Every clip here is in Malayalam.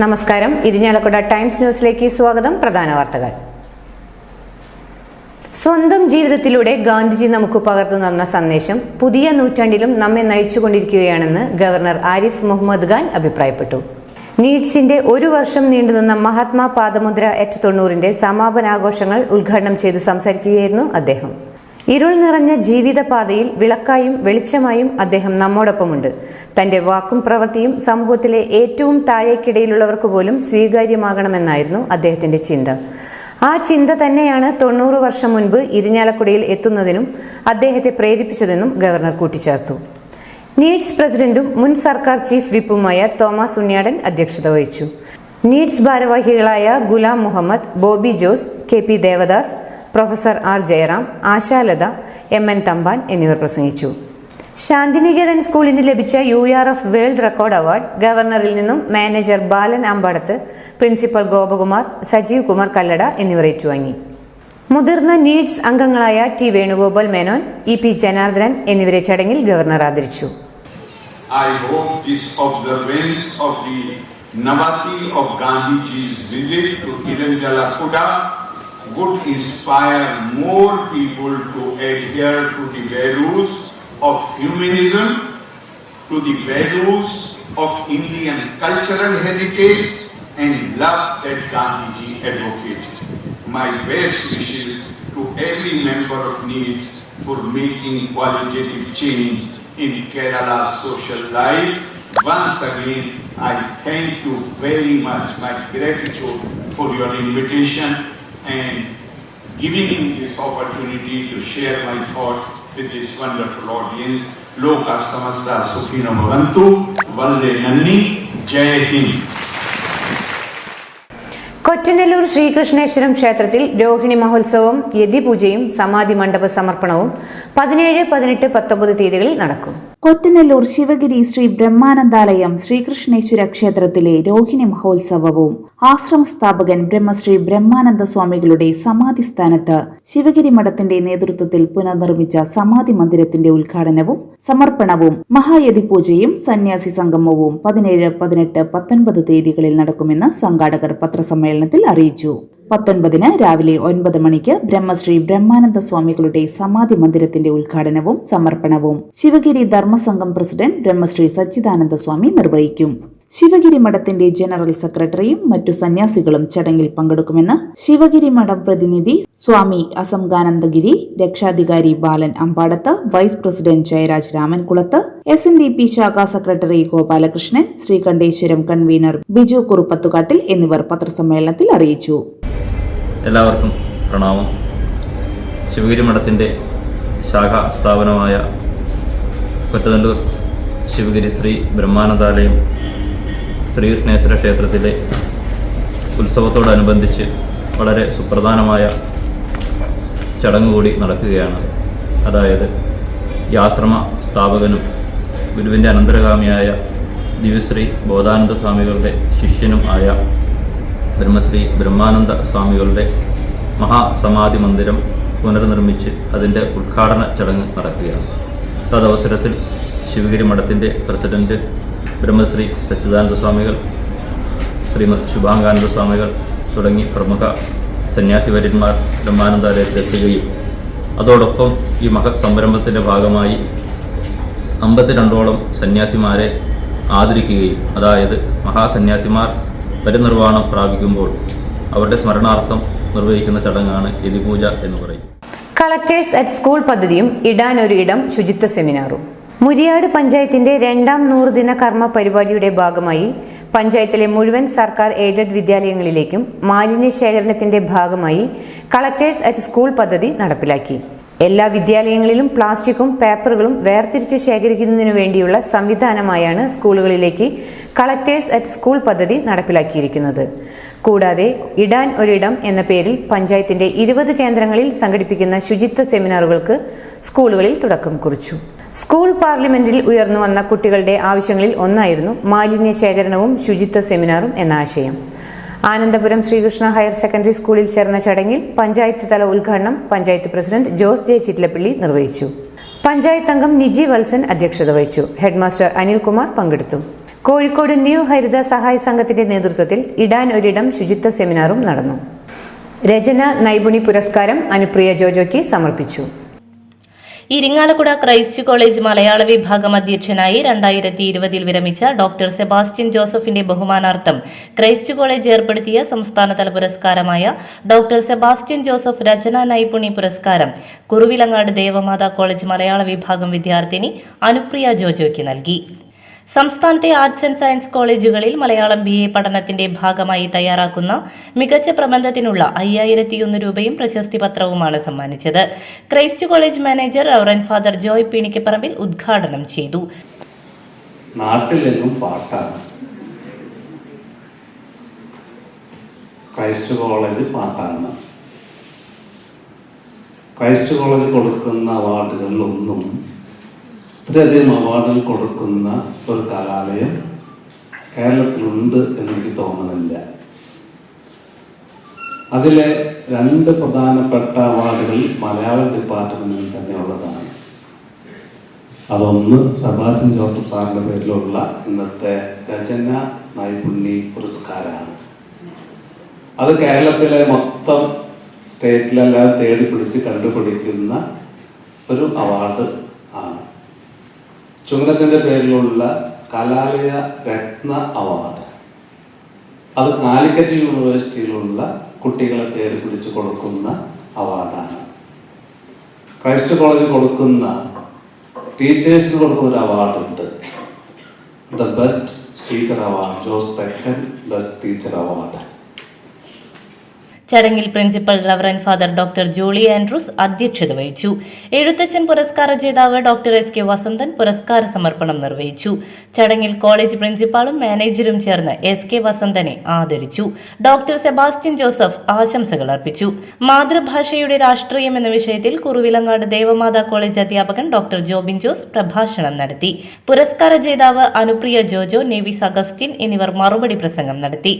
നമസ്കാരം. ഇരിഞ്ഞാലക്കുട ടൈംസ് ന്യൂസിലേക്ക് സ്വാഗതം. പ്രധാന വാർത്തകൾ. സ്വന്തം ജീവിതത്തിലൂടെ ഗാന്ധിജി നമുക്ക് പകർന്നു തന്ന സന്ദേശം പുതിയ നൂറ്റാണ്ടിലും നമ്മെ നയിച്ചുകൊണ്ടിരിക്കുകയാണെന്ന് ഗവർണർ ആരിഫ് മുഹമ്മദ് ഖാൻ അഭിപ്രായപ്പെട്ടു. നീഡ്സിന്റെ ഒരു വർഷം നീണ്ടുനിന്ന മഹാത്മാ പാദമുദ്ര എറ്റ് തൊണ്ണൂറിന്റെ സമാപനാഘോഷങ്ങൾ ഉദ്ഘാടനം ചെയ്ത് സംസാരിക്കുകയായിരുന്നു അദ്ദേഹം. ഇരുൾ നിറഞ്ഞ ജീവിതപാതയിൽ വിളക്കായും വെളിച്ചമായും അദ്ദേഹം നമ്മോടൊപ്പമുണ്ട്. തന്റെ വാക്കും പ്രവൃത്തിയും സമൂഹത്തിലെ ഏറ്റവും താഴേക്കിടയിലുള്ളവർക്ക് പോലും സ്വീകാര്യമാകണമെന്നായിരുന്നു അദ്ദേഹത്തിന്റെ ചിന്ത. ആ ചിന്ത തന്നെയാണ് തൊണ്ണൂറ് വർഷം മുൻപ് ഇരിഞ്ഞാലക്കുടയിൽ എത്തുന്നതിനും അദ്ദേഹത്തെ പ്രേരിപ്പിച്ചതെന്നും ഗവർണർ കൂട്ടിച്ചേർത്തു. നീഡ്സ് പ്രസിഡന്റും മുൻ സർക്കാർ ചീഫ് വിപ്പുമായ തോമസ് ഉണ്ണിയാടൻ അധ്യക്ഷത വഹിച്ചു. നീഡ്സ് ഭാരവാഹികളായ Ghulam Muhammad Bobby Jose K P Devadas professor R Jayaram Ashalatha M N Thampan എന്നിവർ പ്രസംഗിച്ചു. ശാന്തിനികേതൻ സ്കൂളിന് ലഭിച്ച U R F world record award ഗവർണറിൽ നിന്നും മാനേജർ ബാലൻ അമ്പടത്ത് പ്രിൻസിപ്പൽ ഗോപകുമാർ സജീവ് കുമാർ കല്ലട എന്നിവർ ഏറ്റുവാങ്ങി. മുതിർന്ന നീഡ്സ് അംഗങ്ങളായ T Venugopal Menon E P Janardhanan എന്നിവരെ ചടങ്ങിൽ ഗവർണർ ആദരിച്ചു. I hope this observance of the Navati of Gandhiji's visit to Iranjalakuda would inspire more people to adhere to the values of humanism, to the values of Indian cultural heritage and love that Gandhiji advocated. My best wishes to every member of NEED for making qualitative change in Kerala's social life. Once again, I thank you very much, my gratitude for your invitation and giving me this opportunity to share my thoughts with this wonderful audience. Loka Samasta Sukhino Bhavantu, Valde Nanni, Jai Hind. Kottanallur ശ്രീകൃഷ്ണേശ്വരം ക്ഷേത്രത്തിൽ രോഹിണി മഹോത്സവവും യതിപൂജയും സമാധി മണ്ഡപ സമർപ്പണവും പതിനേഴ് പതിനെട്ട് പത്തൊമ്പത് തീയതികളിൽ നടക്കും കൊറ്റനല്ലൂർ ശിവഗിരി ശ്രീ ബ്രഹ്മാനന്ദാലയം ശ്രീകൃഷ്ണേശ്വര ക്ഷേത്രത്തിലെ രോഹിണി മഹോത്സവവും ആശ്രമ സ്ഥാപകൻ ബ്രഹ്മശ്രീ ബ്രഹ്മാനന്ദ സ്വാമികളുടെ സമാധി സ്ഥാനത്ത് ശിവഗിരി മഠത്തിന്റെ നേതൃത്വത്തിൽ പുനർനിർമ്മിച്ച സമാധി മന്ദിരത്തിന്റെ ഉദ്ഘാടനവും സമർപ്പണവും മഹായതി പൂജയും സന്യാസി സംഗമവും പതിനേഴ് പതിനെട്ട് പത്തൊൻപത് തീയതികളിൽ നടക്കുമെന്ന് സംഘാടകർ പത്രസമ്മേളനത്തിൽ അറിയിച്ചു. പത്തൊൻപതിന് രാവിലെ ഒൻപത് മണിക്ക് ബ്രഹ്മശ്രീ ബ്രഹ്മാനന്ദ സ്വാമികളുടെ സമാധി മന്ദിരത്തിന്റെ ഉദ്ഘാടനവും സമർപ്പണവും ശിവഗിരി ധർമ്മസംഘം പ്രസിഡന്റ് ബ്രഹ്മശ്രീ സച്ചിദാനന്ദ സ്വാമി നിർവഹിക്കും. ശിവഗിരി മഠത്തിന്റെ ജനറൽ സെക്രട്ടറിയും മറ്റു സന്യാസികളും ചടങ്ങിൽ പങ്കെടുക്കുമെന്ന് ശിവഗിരി മഠം പ്രതിനിധി സ്വാമി അസംഗാനന്ദഗിരി രക്ഷാധികാരി Balan Ambadath vice president Jayaraj Ramankulath S N D P ശാഖാ സെക്രട്ടറി ഗോപാലകൃഷ്ണൻ ശ്രീകണ്ഠേശ്വരം കൺവീനർ ബിജു കുറുപ്പത്തുകാട്ടിൽ എന്നിവർ പത്രസമ്മേളനത്തിൽ അറിയിച്ചു. എല്ലാവർക്കും പ്രണാമം. ശിവഗിരി മഠത്തിന്റെ ശാഖ സ്ഥാപനമായ കൊറ്റതണ്ടൂർ ശിവഗിരി ശ്രീ ബ്രഹ്മാനന്ദാലയം ശ്രീകൃഷ്ണേശ്വര ക്ഷേത്രത്തിലെ ഉത്സവത്തോടനുബന്ധിച്ച് വളരെ സുപ്രധാനമായ ചടങ്ങ് കൂടി നടക്കുകയാണ്. അതായത് ഈ ആശ്രമ സ്ഥാപകനും ഗുരുവിന്റെ അനന്തരഗാമിയായ ദിവ്യശ്രീ ബോധാനന്ദ സ്വാമികളുടെ ശിഷ്യനും ആയ ബ്രഹ്മശ്രീ ബ്രഹ്മാനന്ദ സ്വാമികളുടെ മഹാസമാധി മന്ദിരം പുനർനിർമ്മിച്ച് അതിന്റെ ഉദ്ഘാടന ചടങ്ങ് നടക്കുകയാണ്. തദവസരത്തിൽ ശിവഗിരി മഠത്തിന്റെ പ്രസിഡന്റ് ബ്രഹ്മശ്രീ സച്ചിദാനന്ദ സ്വാമികൾ ശ്രീമദ് ശുഭാംഗാനന്ദ സ്വാമികൾ തുടങ്ങി പ്രമുഖ സന്യാസിവര്യന്മാർ ബ്രഹ്മാനന്ദാലയത്തിലെത്തുകയും അതോടൊപ്പം ഈ മഹത് സംരംഭത്തിന്റെ ഭാഗമായി അമ്പത്തിരണ്ടോളം സന്യാസിമാരെ ആദരിക്കുകയും അതായത് മഹാസന്യാസിമാർ പരിനിർവാണം പ്രാപിക്കുമ്പോൾ അവരുടെ സ്മരണാർത്ഥം നിർവഹിക്കുന്ന ചടങ്ങാണ് യതിപൂജ എന്ന് പറയും. കളക്ടേഴ്സ് അറ്റ് സ്കൂൾ പദ്ധതിയും ഇടാൻ ഒരു ഇടം ശുചിത്വ സെമിനാറും. മുരിയാട് പഞ്ചായത്തിന്റെ രണ്ടാം നൂറുദിന കർമ്മ പരിപാടിയുടെ ഭാഗമായി പഞ്ചായത്തിലെ മുഴുവൻ സർക്കാർ എയ്ഡഡ് വിദ്യാലയങ്ങളിലേക്കും മാലിന്യ ശേഖരണത്തിന്റെ ഭാഗമായി കളക്ടേഴ്സ് അറ്റ് സ്കൂൾ പദ്ധതി നടപ്പിലാക്കി. എല്ലാ വിദ്യാലയങ്ങളിലും പ്ലാസ്റ്റിക്കും പേപ്പറുകളും വേർതിരിച്ച് ശേഖരിക്കുന്നതിനു വേണ്ടിയുള്ള സംവിധാനമായാണ് സ്കൂളുകളിലേക്ക് കളക്ടേഴ്സ് അറ്റ് സ്കൂൾ പദ്ധതി നടപ്പിലാക്കിയിരിക്കുന്നത്. കൂടാതെ ഇടാൻ ഒരിടം എന്ന പേരിൽ പഞ്ചായത്തിന്റെ ഇരുപത് കേന്ദ്രങ്ങളിൽ സംഘടിപ്പിക്കുന്ന ശുചിത്വ സെമിനാറുകൾക്ക് സ്കൂളുകളിൽ തുടക്കം കുറിച്ചു. സ്കൂൾ പാർലമെന്റിൽ ഉയർന്നു വന്ന കുട്ടികളുടെ ആവശ്യങ്ങളിൽ ഒന്നായിരുന്നു മാലിന്യ ശേഖരണവും ശുചിത്വ സെമിനാറും എന്ന ആശയം. ആനന്ദപുരം ശ്രീകൃഷ്ണ ഹയർ സെക്കൻഡറി സ്കൂളിൽ ചേർന്ന ചടങ്ങിൽ പഞ്ചായത്ത് തല ഉദ്ഘാടനം പഞ്ചായത്ത് പ്രസിഡന്റ് ജോസ് ജെ ചിറ്റിലപ്പള്ളി നിർവഹിച്ചു. പഞ്ചായത്ത് അംഗം നിജി വത്സൻ അധ്യക്ഷത വഹിച്ചു. ഹെഡ്മാസ്റ്റർ അനിൽകുമാർ പങ്കെടുത്തു. കോഴിക്കോട് ന്യൂ ഹരിത സഹായ സംഘത്തിന്റെ നേതൃത്വത്തിൽ ഇടാൻ ഒരിടം ശുചിത്വ സെമിനാറും നടന്നു. രചന നൈപുണി പുരസ്കാരം അനുപ്രിയ ജോജോയ്ക്ക് സമർപ്പിച്ചു. ഇരിങ്ങാലക്കുട ക്രൈസ്റ്റ് കോളേജ് മലയാള വിഭാഗം അധ്യക്ഷനായി രണ്ടായിരത്തി ഇരുപതിൽ വിരമിച്ച ഡോക്ടർ സെബാസ്റ്റ്യൻ ജോസഫിന്റെ ബഹുമാനാർത്ഥം ക്രൈസ്റ്റ് കോളേജ് ഏർപ്പെടുത്തിയ സംസ്ഥാനതല പുരസ്കാരമായ ഡോക്ടർ സെബാസ്റ്റ്യൻ ജോസഫ് രചനാ നൈപുണി പുരസ്കാരം കുറുവിലങ്ങാട് ദേവമാതാ കോളേജ് മലയാള വിഭാഗം വിദ്യാർത്ഥിനി അനുപ്രിയ ജോജോയ്ക്ക് നൽകി. സംസ്ഥാനത്തെ ആർട്സ് ആൻഡ് സയൻസ് കോളേജുകളിൽ മലയാളം ബി എ പഠനത്തിന്റെ ഭാഗമായി തയ്യാറാക്കുന്ന മികച്ച പ്രബന്ധത്തിനുള്ള അയ്യായിരത്തിയൊന്ന് രൂപയും പ്രശസ്തി പത്രവുമാണ് സമ്മാനിച്ചത്. Christ college manager reverend father Joy Peenikkaparambil ഉദ്ഘാടനം ചെയ്തു. നാട്ടിലെന്നും പാട്ടാണ്. ക്രൈസ്റ്റ് കോളേജ് പാട്ടാണ്. ക്രൈസ്റ്റ് കോളേജ് കൊടുക്കുന്ന അവാർഡുകളിലൊന്നും ഇത്രയധികം അവാർഡുകൾ കൊടുക്കുന്ന ഒരു കലാലയം കേരളത്തിലുണ്ട് എന്നെനിക്ക് തോന്നുന്നില്ല. അതിലെ രണ്ട് പ്രധാനപ്പെട്ട അവാർഡുകൾ മലയാളം ഡിപ്പാർട്ട്മെന്റിൽ തന്നെയുള്ളതാണ് അതൊന്ന് സബാചൻ ജോസഫ് സാറിന്റെ പേരിലുള്ള ഇന്നത്തെ രചന നൈപുണ്യ പുരസ്കാരമാണ്. അത് കേരളത്തിലെ മൊത്തം സ്റ്റേറ്റിലെല്ലാം തേടി പിടിച്ച് കണ്ടുപിടിക്കുന്ന ഒരു അവാർഡ് ചുങ്കച്ചന്റെ പേരിലുള്ള കലാലയ രത്ന അവാർഡ്. അത് കാലിക്കറ്റ് യൂണിവേഴ്സിറ്റിയിലുള്ള കുട്ടികളെ തേര് പിടിച്ച് കൊടുക്കുന്ന അവാർഡാണ്. ക്രൈസ്റ്റ് കോളേജ് കൊടുക്കുന്ന ടീച്ചേഴ്സിന് കൊടുക്കുന്ന ഒരു അവാർഡുണ്ട്. The best teacher award Jose Thekkan best teacher award. ചടങ്ങിൽ principal reverend father doctor Jolly Andrews അധ്യക്ഷത വഹിച്ചു. എഴുത്തച്ഛൻ പുരസ്കാര ജേതാവ് ഡോക്ടർ എസ് കെ വസന്തൻ പുരസ്കാര സമർപ്പണം നിർവഹിച്ചു. ചടങ്ങിൽ കോളേജ് പ്രിൻസിപ്പാളും മാനേജരും ചേർന്ന് എസ് കെ വസന്തനെ ആദരിച്ചു. ഡോക്ടർ സെബാസ്റ്റ്യൻ ജോസഫ് ആശംസകൾ അർപ്പിച്ചു. മാതൃഭാഷയുടെ രാഷ്ട്രീയം എന്ന വിഷയത്തിൽ കുറുവിലങ്ങാട് ദേവമാതാ കോളേജ് അധ്യാപകൻ ഡോക്ടർ ജോബിൻ ജോസ് പ്രഭാഷണം നടത്തി. പുരസ്കാര ജേതാവ് അനുപ്രിയ ജോജോ നേവിസ് അഗസ്റ്റിൻ എന്നിവർ മറുപടി പ്രസംഗം നടത്തി.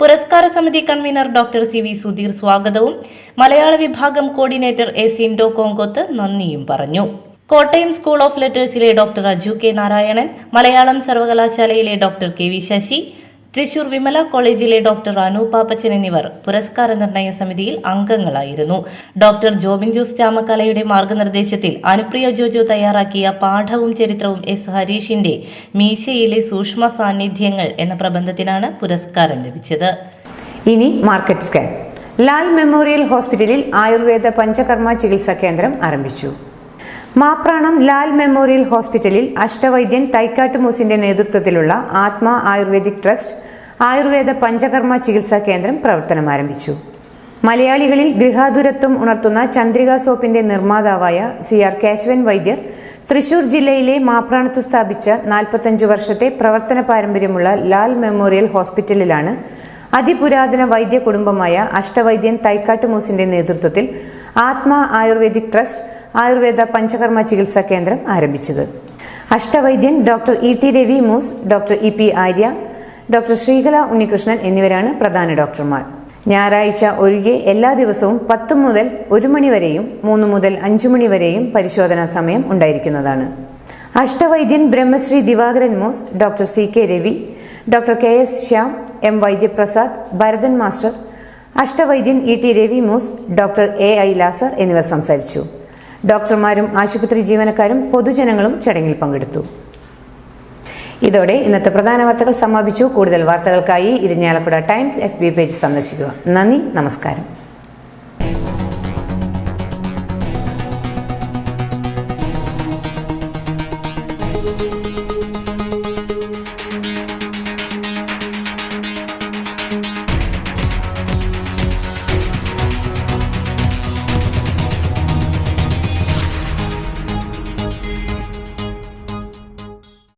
പുരസ്കാര സമിതി convener doctor C V Sudheer സ്വാഗതവും. മലയാള വിഭാഗം കോർഡിനേറ്റർ എ സിൻഡോ കോങ്കോത്ത് നന്ദിയും പറഞ്ഞു. കോട്ടയം സ്കൂൾ ഓഫ് ലെറ്റേഴ്സിലെ ഡോക്ടർ അജു കെ നാരായണൻ മലയാളം സർവകലാശാലയിലെ doctor K V Sasi Thrissur Vimala കോളേജിലെ ഡോക്ടർ അനൂപാപ്പച്ചൻ എന്നിവർ പുരസ്കാര നിർണയ സമിതിയിൽ അംഗങ്ങളായിരുന്നു. ഡോക്ടർ ജോബിൻ ജോസ് ചാമക്കാലയുടെ മാർഗനിർദ്ദേശത്തിൽ അനുപ്രിയ ജോജോ തയ്യാറാക്കിയ പാഠവും ചരിത്രവും എസ് ഹരീഷിന്റെ മീശയിലെ സൂക്ഷ്മ സാന്നിധ്യങ്ങൾ എന്ന പ്രബന്ധത്തിനാണ് പുരസ്കാരം ലഭിച്ചത്. ഇനി മാർക്കറ്റ് സ്കാൻ. ലാൽ മെമ്മോറിയൽ ഹോസ്പിറ്റലിൽ ആയുർവേദ പഞ്ചകർമ്മ ചികിത്സാ കേന്ദ്രം ആരംഭിച്ചു. മാപ്രാണം ലാൽ മെമ്മോറിയൽ ഹോസ്പിറ്റലിൽ അഷ്ടവൈദ്യൻ തൈക്കാട്ട് മൂസിന്റെ നേതൃത്വത്തിലുള്ള ആത്മ ആയുർവേദിക് ട്രസ്റ്റ് ആയുർവേദ പഞ്ചകർമ്മ ചികിത്സാ കേന്ദ്രം പ്രവർത്തനം ആരംഭിച്ചു. മലയാളികളിൽ ഗൃഹാതുരത്വം ഉണർത്തുന്ന ചന്ദ്രിക സോപ്പിന്റെ നിർമ്മാതാവായ സി ആർ കേശവൻ വൈദ്യർ തൃശൂർ ജില്ലയിലെ മാപ്രാണത്ത് സ്ഥാപിച്ച നാൽപ്പത്തഞ്ച് വർഷത്തെ പ്രവർത്തന പാരമ്പര്യമുള്ള ലാൽ മെമ്മോറിയൽ ഹോസ്പിറ്റലിലാണ് അതിപുരാതന വൈദ്യ കുടുംബമായ അഷ്ടവൈദ്യൻ തൈക്കാട്ട് മൂസിന്റെ നേതൃത്വത്തിൽ ആത്മ ആയുർവേദിക് ട്രസ്റ്റ് ആയുർവേദ പഞ്ചകർമ്മ ചികിത്സാ കേന്ദ്രം ആരംഭിച്ചത്. Ashtavaidyan doctor E T Ravi Moos doctor E P Arya doctor Sreekala Unnikrishnan എന്നിവരാണ് പ്രധാന ഡോക്ടർമാർ. ഞായറാഴ്ച ഒഴികെ എല്ലാ ദിവസവും പത്ത് മുതൽ ഒരു മണിവരെയും മൂന്ന് മുതൽ അഞ്ചു മണിവരെയും പരിശോധനാ സമയം ഉണ്ടായിരിക്കുന്നതാണ്. Ashtavaidyan Brahmasree Divakaran Moos doctor C K Ravi doctor K S Syam M Vaidyaprasad Bharathan master Ashtavaidyan E T Ravi Moos doctor A I Lazar എന്നിവർ സംസാരിച്ചു. ഡോക്ടർമാരും ആശുപത്രി ജീവനക്കാരും പൊതുജനങ്ങളും ചടങ്ങിൽ പങ്കെടുത്തു. ഇതോടെ ഇന്നത്തെ പ്രധാന വാർത്തകൾ സമാപിച്ചു. കൂടുതൽ വാർത്തകൾക്കായി ഇരിഞ്ഞാലക്കുട ടൈംസ് എഫ് പേജ് സന്ദർശിക്കുക. നന്ദി നമസ്കാരം.